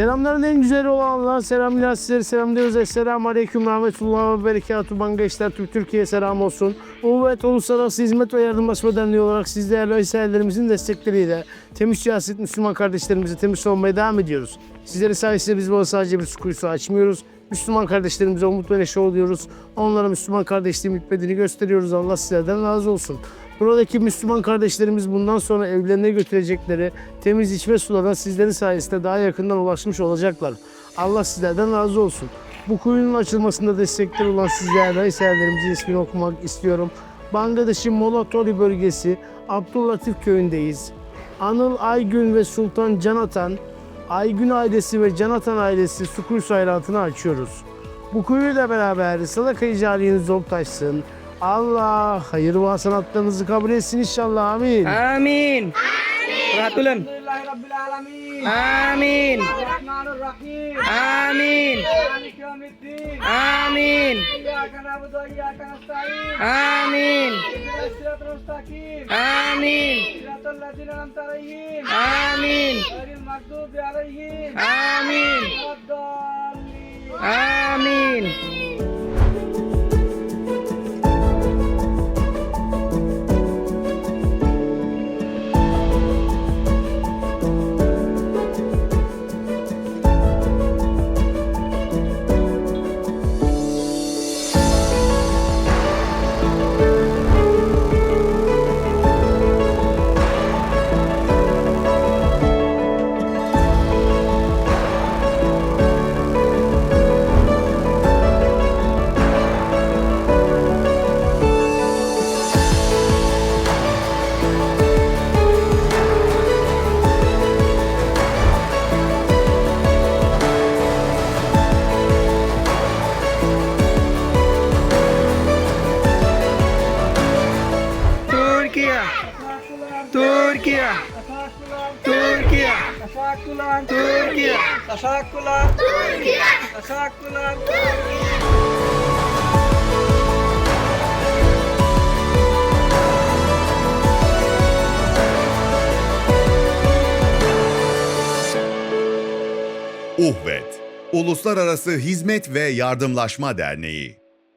Selamların en güzeli olan Allah'a selamlar sizlere selamlıyoruz. Esselamu Aleyküm Rahmetullah ve Berekatuhu. Bangeçler Türk Türkiye selam olsun. Uvvet Uluslararası Hizmet ve Yardımlaşma Derneği olarak siz değerli eserlerimizin destekleriyle temiz siyaset Müslüman kardeşlerimize temiz olmaya devam ediyoruz. Sizleri sayesinde biz bu sadece bir su kuyusu açmıyoruz. Müslüman kardeşlerimize umut ve neşe oluyoruz. Onlara Müslüman kardeşliğin bitmediğini gösteriyoruz. Allah sizlerden razı olsun. Buradaki Müslüman kardeşlerimiz bundan sonra evlerine götürecekleri temiz içme sularına sizlerin sayesinde daha yakından ulaşmış olacaklar. Allah sizlerden razı olsun. Bu kuyunun açılmasında destekler olan sizlerle eserlerimizin ismini okumak istiyorum. Bangladeş'in Molatoli bölgesi Abdüllatif köyündeyiz. Anıl Aygün ve Sultan Canatan, Aygün ailesi ve Canatan ailesi su kuyusu açıyoruz. Bu kuyuyla beraber sadaka icaliniz zor taşsın. Allah hayırlı hasenatlarınızı kabul etsin inşallah. Amin. Amin. Rahatulun. Amin. Amin. Amin. Amin. Amin. Amin. Amin. Amin. Türkiye. Teşekkürler. Türkiye. Teşekkürler. Teşekkürler. Uhvet, Uluslararası Hizmet ve Yardımlaşma Derneği.